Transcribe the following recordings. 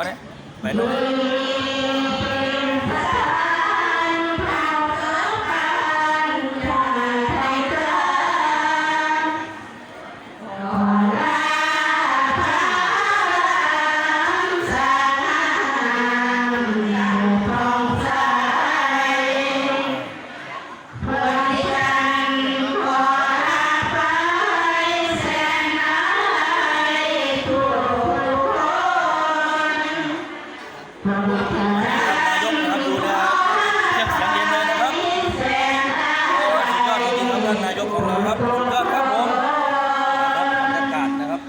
સવારે વહેલો ยกครับดูนะครับเสียงเย็นนะครับสุดยอดจคับานายกขอครับสุดอดครัมบรรยากาศนะครับ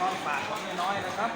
ต้องปากต้องน้อยนะครับ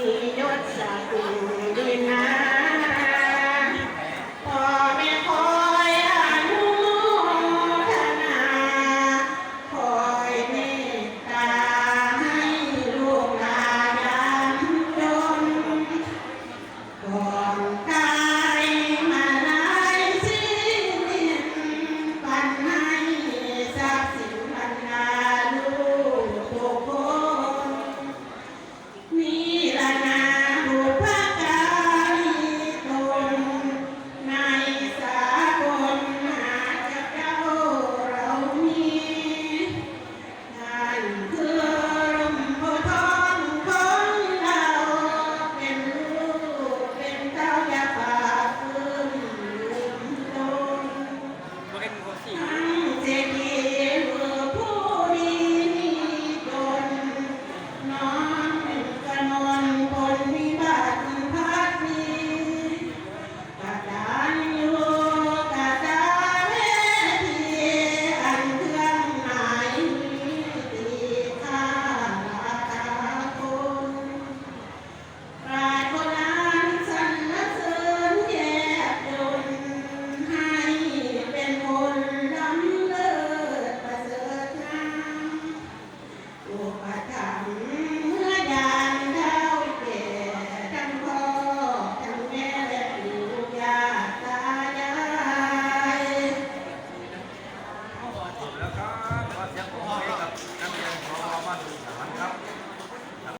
Minot sa.